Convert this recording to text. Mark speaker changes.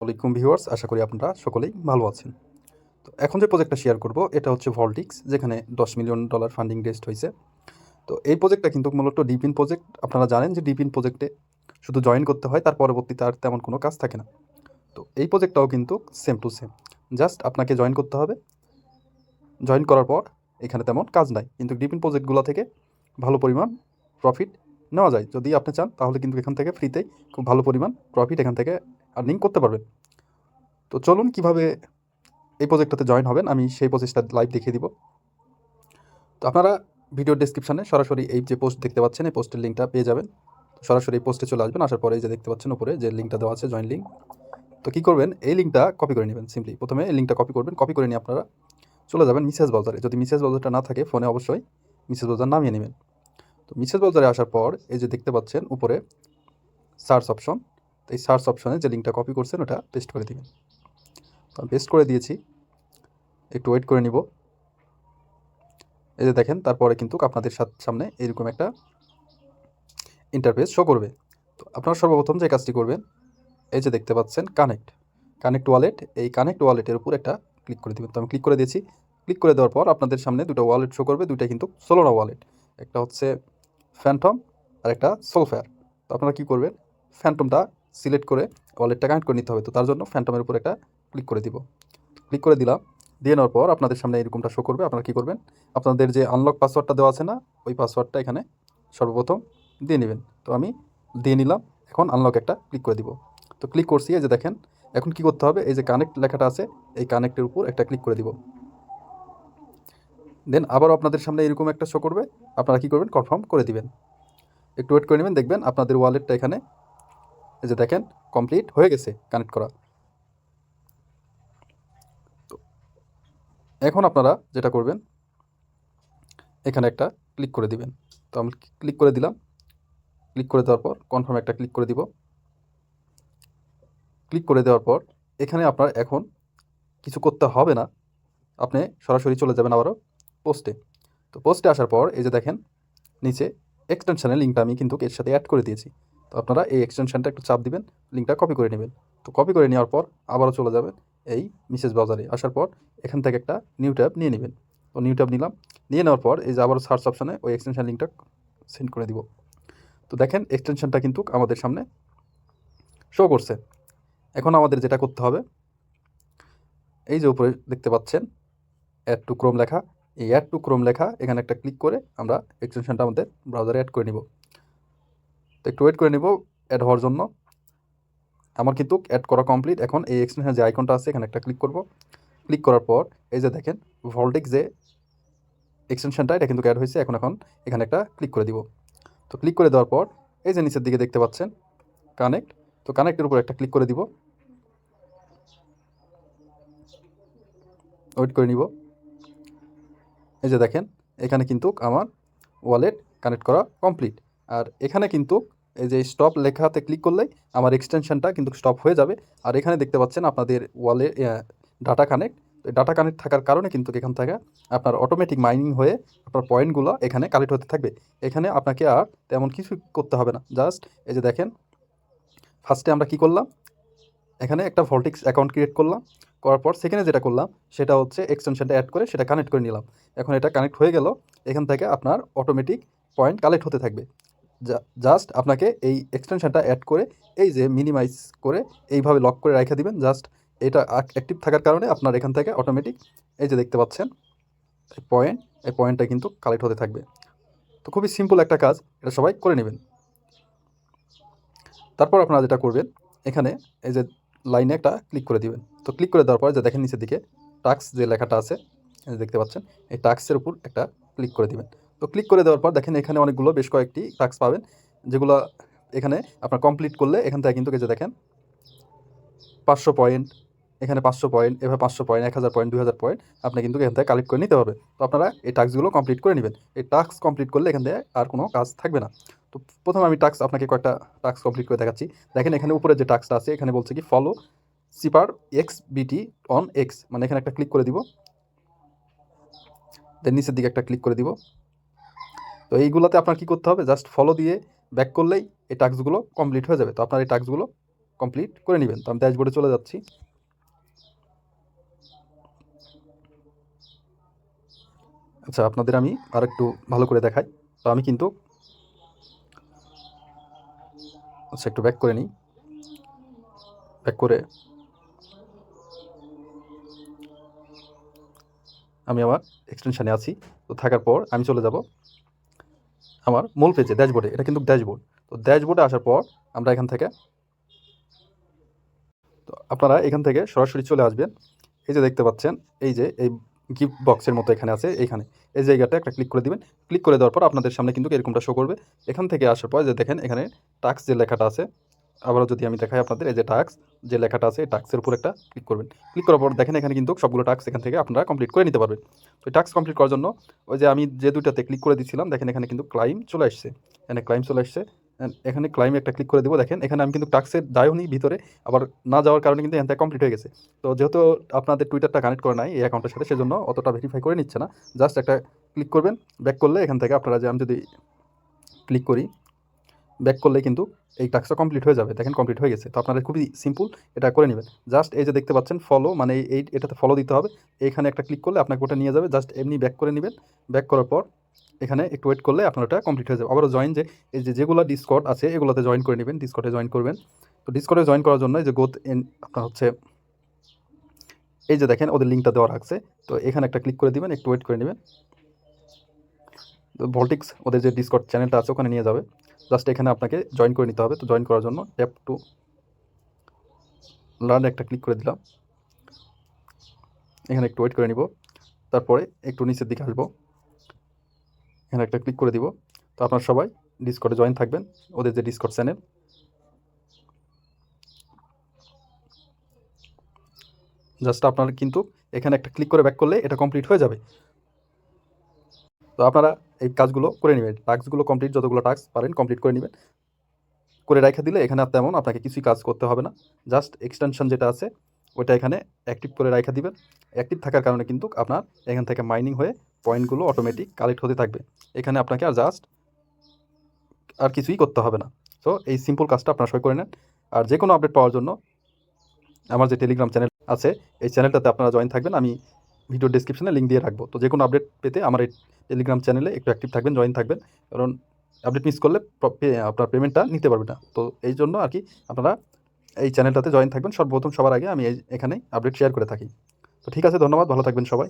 Speaker 1: ওয়ালাইকুম ভিউয়ার্স, আশা করি আপনারা সকলেই ভালো আছেন। তো এখন যে প্রজেক্টটা শেয়ার করব, এটা হচ্ছে ভল্টিক্স যেখানে দশ মিলিয়ন ডলার ফান্ডিং রেস্ট হয়েছে। তো এই প্রজেক্টটা কিন্তু মূলত ডিপিন প্রজেক্ট আপনারা জানেন যে ডিপিন প্রজেক্টে শুধু জয়েন করতে হয়, তার পরবর্তীতে আর তেমন কোনো কাজ থাকে না। তো এই প্রজেক্টটাও কিন্তু সেম টু সেম জাস্ট আপনাকে জয়েন করতে হবে। জয়েন করার পর এখানে তেমন কাজ নাই। কিন্তু ডিপিন প্রজেক্টগুলো থেকে ভালো পরিমাণ প্রফিট নেওয়া যায়। যদি আপনি চান, তাহলে কিন্তু এখান থেকে ফ্রিতেই খুব ভালো পরিমাণ প্রফিট এখান থেকে আর্নিং করতে পারবেন। তো চলুন কীভাবে এই প্রজেক্টটাতে জয়েন হবেন, আমি সেই প্রসেসটা লাইভ দেখিয়ে দিব। তো আপনারা ভিডিও ডেসক্রিপশানে সরাসরি এই যে পোস্ট দেখতে পাচ্ছেন, এই পোস্টের লিঙ্কটা পেয়ে যাবেন। সরাসরি এই পোস্টে চলে আসবেন, আসার পরে যে দেখতে পাচ্ছেন উপরে যে লিঙ্কটা দেওয়া আছে জয়েন লিঙ্ক তো কী করবেন? এই লিঙ্কটা কপি করে নেবেন সিম্পলি প্রথমে এই লিঙ্কটা কপি করবেন কপি করে নিয়ে আপনারা চলে যাবেন মিসেস ব্রাউজারে যদি মিসেস ব্রাউজারটা না থাকে ফোনে অবশ্যই মিসেস ব্রাউজার নামিয়ে নেবেন। তো মিসেস ব্রাউজারে আসার পর এই যে দেখতে পাচ্ছেন উপরে সার্চ অপশন তো এই সার্চ অপশনে যে লিঙ্কটা কপি করছেন, ওটা পেস্ট করে দিবেন। তো আমি পেস্ট করে দিয়েছি। একটু ওয়েট করে নিব। এই যে দেখেন, তারপরে কিন্তু আপনাদের সামনে এরকম একটা ইন্টারফেস শো করবে। তো আপনারা সর্বপ্রথম যে কাজটি করবেন, এই যে দেখতে পাচ্ছেন কানেক্ট কানেক্ট ওয়ালেট এই কানেক্ট ওয়ালেটের উপর একটা ক্লিক করে দেবেন। তো আমি ক্লিক করে দিয়েছি। ক্লিক করে দেওয়ার পর আপনাদের সামনে দুটো ওয়ালেট শো করবে। দুইটা কিন্তু সোলোনা ওয়ালেট একটা হচ্ছে ফ্যান্টম আর একটা সোলফেয়ার তো আপনারা কী করবেন? ফ্যান্টমটা সিলেক্ট করে ওয়ালেটটা কানেক্ট করে নিতে হবে। তো তার জন্য ফ্যান্টমের উপর একটা ক্লিক করে দিব। ক্লিক করে দিলাম। দিয়ে নেওয়ার পর আপনাদের সামনে এরকমটা শো করবে। আপনারা কী করবেন? আপনাদের যে আনলক পাসওয়ার্ডটা দেওয়া আছে না, ওই পাসওয়ার্ডটা এখানে সর্বপ্রথম দিয়ে নেবেন। তো আমি দিয়ে নিলাম। এখন আনলক একটা ক্লিক করে দিব। তো ক্লিক করছি, এই যে দেখেন, এখন কি করতে হবে? এই যে কানেক্ট লেখাটা আছে, এই কানেক্টের উপর একটা ক্লিক করে দিব। দেন আবারও আপনাদের সামনে এরকম একটা শো করবে। আপনারা কী করবেন? কনফার্ম করে দিবেন। একটু ওয়েট করে নেবেন। দেখবেন আপনাদের ওয়ালেটটা এখানে এই যে দেখেন কমপ্লিট হয়ে গেছে কানেক্ট করা। এখন আপনারা যেটা করবেন, এখানে একটা ক্লিক করে দিবেন। তো আমি ক্লিক করে দিলাম। ক্লিক করে দেওয়ার পর কনফার্ম একটা ক্লিক করে দিব। ক্লিক করে দেওয়ার পর, এখানে আপনার এখন কিছু করতে হবে না। আপনি সরাসরি চলে যাবেন আবারও পোস্টে তো পোস্টে আসার পর, এই যে দেখেন, নিচে এক্সটেনশনের লিঙ্কটা আমি কিন্তু এর সাথে অ্যাড করে দিয়েছি। তো আপনারা এই এক্সটেনশনটা একটু চাপ দিবেন লিঙ্কটা কপি করে নেবেন। তো কপি করে নেওয়ার পর আবারও চলে যাবেন এই মিসেস ব্রাউজারে আসার পর এখান থেকে একটা নিউ ট্যাব নিয়ে নেবেন। তো নিউ ট্যাব নিলাম। নিয়ে নেওয়ার পর এই যে আবারও সার্চ অপশানে ওই এক্সটেনশান লিঙ্কটা সেন্ড করে দিব। তো দেখেন এক্সটেনশনটা কিন্তু আমাদের সামনে শো করছে। এখন আমাদের যেটা করতে হবে, এই যে উপরে দেখতে পাচ্ছেন অ্যাড টু ক্রোম লেখা। এই অ্যাড টু ক্রোম লেখা, এখানে একটা ক্লিক করে আমরা এক্সটেনশনটা আমাদের ব্রাউজারে অ্যাড করে নিব। তো একটু ওয়েট করে নিব অ্যাড হওয়ার জন্য। আমার কিন্তু অ্যাড করা কমপ্লিট এখন এই এক্সটেনশন যে আইকনটা আছে, এখানে একটা ক্লিক করব। ক্লিক করার পর এই যে দেখেন ভল্টেক যে এক্সটেনশনটা এটা কিন্তু অ্যাড হয়েছে। এখন এখন এখানে একটা ক্লিক করে দিব। তো ক্লিক করে দেওয়ার পর এই যে নিচের দিকে দেখতে পাচ্ছেন কানেক্ট তো কানেক্টের উপর একটা ক্লিক করে দিব। ওয়েট করে নিব। এই যে দেখেন, এখানে কিন্তু আমার ওয়ালেট কানেক্ট করা কমপ্লিট আর এখানে কিন্তু এই যে স্টপ লেখাতে ক্লিক করলেই আমার এক্সটেনশনটা কিন্তু স্টপ হয়ে যাবে। আর এখানে দেখতে পাচ্ছেন আপনাদের ওয়ালে ডাটা কানেক্ট ডাটা কানেক্ট থাকার কারণে কিন্তু এখান থেকে আপনার অটোমেটিক মাইনিং হয়ে আপনার পয়েন্টগুলো এখানে কালেক্ট হতে থাকবে। এখানে আপনাকে আর তেমন কিছু করতে হবে না। জাস্ট এই যে দেখেন ফার্স্টে আমরা কি করলাম? এখানে একটা ভল্টিক্স অ্যাকাউন্ট ক্রিয়েট করলাম। করার পর সেখানে যেটা করলাম, সেটা হচ্ছে এক্সটেনশনটা অ্যাড করে সেটা কানেক্ট করে নিলাম। এখন এটা কানেক্ট হয়ে গেল। এখান থেকে আপনার অটোমেটিক পয়েন্ট কালেক্ট হতে থাকবে। জাস্ট আপনাকে এই এক্সটেনশনটা অ্যাড করে, এই যে মিনিমাইজ করে এইভাবে লক করে রেখে দিবেন। জাস্ট এটা অ্যাক্টিভ থাকার কারণে আপনার এখান থেকে অটোমেটিক এই যে দেখতে পাচ্ছেন, এই পয়েন্ট এই পয়েন্টটা কিন্তু কালেক্ট হতে থাকবে। তো খুবই সিম্পল একটা কাজ, এটা সবাই করে নেবেন। তারপর আপনারা যেটা করবেন, এখানে এই যে লাইনে একটা ক্লিক করে দিবেন। তো ক্লিক করে দেওয়ার পর যে দেখেন নিচের দিকে টাক্স যে লেখাটা আছে দেখতে পাচ্ছেন, এই টাক্সের উপর একটা ক্লিক করে দিবেন। তো ক্লিক করে দেওয়ার পর দেখেন এখানে অনেকগুলো বেশ কয়েকটি টাক্স পাবেন, যেগুলো এখানে আপনার কমপ্লিট করলে এখান থেকে কিন্তু যে দেখেন, পাঁচশো পয়েন্ট এখানে পাঁচশো পয়েন্ট এভাবে পাঁচশো পয়েন্ট এক হাজার পয়েন্ট দুই হাজার পয়েন্ট আপনি কিন্তু এখান থেকে কালেক্ট করে নিতে পারবেন তো আপনারা এই টাস্কগুলো কমপ্লিট করে নেবেন। এই টাস্ক কমপ্লিট করলে এখান থেকে আর কোনো কাজ থাকবে না। তো প্রথমে আমি টাস্ক আপনাকে কয়েকটা টাস্ক কমপ্লিট করে দেখাচ্ছি। দেখেন এখানে উপরে যে টাস্কটা আছে, এখানে বলছে কি ফলো সিপার এক্স বিটি অন এক্স মানে এখানে একটা ক্লিক করে দিব। দেন নিচের দিকে একটা ক্লিক করে দিব। তো এইগুলোতে আপনার কি করতে হবে? জাস্ট ফলো দিয়ে ব্যাক করলেই এই টাস্কগুলো কমপ্লিট হয়ে যাবে। তো আপনার এই টাস্কগুলো কমপ্লিট করে নেবেন। তো আমি ড্যাশবোর্ডে চলে যাচ্ছি। আচ্ছা আপনাদের আমি আর একটু ভালো করে দেখাই। তো আমি কিন্তু আচ্ছা একটু ব্যাক করে নিই। ব্যাক করে আমি আমার এক্সটেনশানে আছি। তো থাকার পর আমি চলে যাব। আমার মূল পেজে ড্যাশবোর্ডে এটা কিন্তু ড্যাশবোর্ড তো ড্যাশবোর্ডে আসার পর আমরা এখান থেকে, তো আপনারা এখান থেকে সরাসরি চলে আসবেন। এই যে দেখতে পাচ্ছেন, এই যে, এই গিফট বক্সের মতো এখানে আছে, এইখানে। এই জায়গাটা একটা ক্লিক করে দিবেন। ক্লিক করে দেওয়ার পর আপনাদের সামনে কিন্তু এরকমটা শো করবে। এখান থেকে আসার পর যে দেখেন, এখানে টাক্স যে লেখাটা আছে আবারও যদি আমি দেখাই আপনাদের, এই যে টাক্স যে লেখাটা আছে, এই টাক্সের উপর একটা ক্লিক করবেন। ক্লিক করার পর দেখেন এখানে কিন্তু সবগুলো টাক্স এখান থেকে আপনারা কমপ্লিট করে নিতে পারবেন। তো টাক্স কমপ্লিট করার জন্য ওই যে আমি যে দুইটাতে ক্লিক করে দিচ্ছিলাম দেখেন এখানে কিন্তু ক্লাইম চলে আসছে। এখানে ক্লাইম চলে আসছে। এখানে ক্লাইম একটা ক্লিক করে দেবো, দেখেন এখানে আমি কিন্তু টাক্সের দায় যাইওনি ভিতরে, আবার না যাওয়ার কারণে কিন্তু এখান থেকে কমপ্লিট হয়ে গেছে। তো যেহেতু আপনাদের টুইটারটা কানেক্ট করে নাই এই অ্যাকাউন্টের সাথে, সেজন্য অতটা ভেরিফাই করে নিচ্ছে না। জাস্ট একটা ক্লিক করবেন ব্যাক করলে এখান থেকে আপনারা যে, আমি যদি ক্লিক করি ব্যাক করলে কিন্তু এই টাস্কটা কমপ্লিট হয়ে যাবে। দেখেন কমপ্লিট হয়ে গেছে। তো আপনারা খুবই সিম্পল এটা করে নেবেন। জাস্ট এই যে দেখতে পাচ্ছেন ফলো মানে এই এটাতে ফলো দিতে হবে। এখানে একটা ক্লিক করলে আপনাকে ওটা নিয়ে যাবে। জাস্ট এমনি ব্যাক করে নেবেন। ব্যাক করার পর এখানে একটু ওয়েট করলে আপনার ওটা কমপ্লিট হয়ে যাবে। আবারও জয়েন যে, এই যে যেগুলো ডিসকট আছে, এগুলোতে জয়েন করে নেবেন। ডিসকটে জয়েন করবেন। তো ডিসকটে জয়েন করার জন্য যে গোথ এন আপনার হচ্ছে এই যে দেখেন ওদের লিঙ্কটা দেওয়া রাখছে। তো এখানে একটা ক্লিক করে দিবেন, একটু ওয়েট করে নেবেন। ভল্টিক্স ওদের যে ডিসকট চ্যানেলটা আছে, ওখানে নিয়ে যাবে। জাস্ট এখানে আপনাকে জয়েন করে নিতে হবে। তো জয়েন করার জন্য অ্যাপ টু লার্ন একটা ক্লিক করে দিলাম। এখানে একটু ওয়েট করে নিব। তারপরে একটু নিচের দিকে আসব। এখানে একটা ক্লিক করে দিব। তো আপনারা সবাই ডিসকটে জয়েন থাকবেন। ওদের যে ডিসকট চ্যানেল জাস্ট আপনারা কিন্তু এখানে একটা ক্লিক করে ব্যাক করলে এটা কমপ্লিট হয়ে যাবে। তো আপনারা এই কাজগুলো করে নেবেন। টাস্কগুলো কমপ্লিট যতগুলো টাস্ক পারেন কমপ্লিট করে নেবেন। করে রেখে দিলে এখানে আর তেমন আপনাকে কিছুই কাজ করতে হবে না। জাস্ট এক্সটেনশন যেটা আছে ওটা এখানে অ্যাক্টিভ করে রেখে দিবেন। অ্যাক্টিভ থাকার কারণে কিন্তু আপনার এখান থেকে মাইনিং হয়ে পয়েন্টগুলো অটোমেটিক কালেক্ট হতে থাকবে। এখানে আপনাকে আর জাস্ট আর কিছুই করতে হবে না। সো এই সিম্পল কাজটা আপনারা সবাই করে নেন। আর যে কোনো আপডেট পাওয়ার জন্য আমার যে টেলিগ্রাম চ্যানেল আছে, এই চ্যানেলটাতে আপনারা জয়েন থাকবেন। আমি ভিডিও ডিসক্রিপশনে লিঙ্ক দিয়ে রাখব। তো যে কোনো আপডেট পেতে আমার এই টেলিগ্রাম চ্যানেলে একটু অ্যাক্টিভ থাকবেন জয়েন থাকবেন। কারণ আপডেট মিস করলে আপনার পেমেন্টটা নিতে পারবে না। তো এই জন্য আর কি আপনারা এই চ্যানেলটাতে জয়েন থাকবেন। সর্বপ্রথম সবার আগে আমি এখানে আপডেট শেয়ার করে থাকি। তো ঠিক আছে, ধন্যবাদ। ভালো থাকবেন সবাই।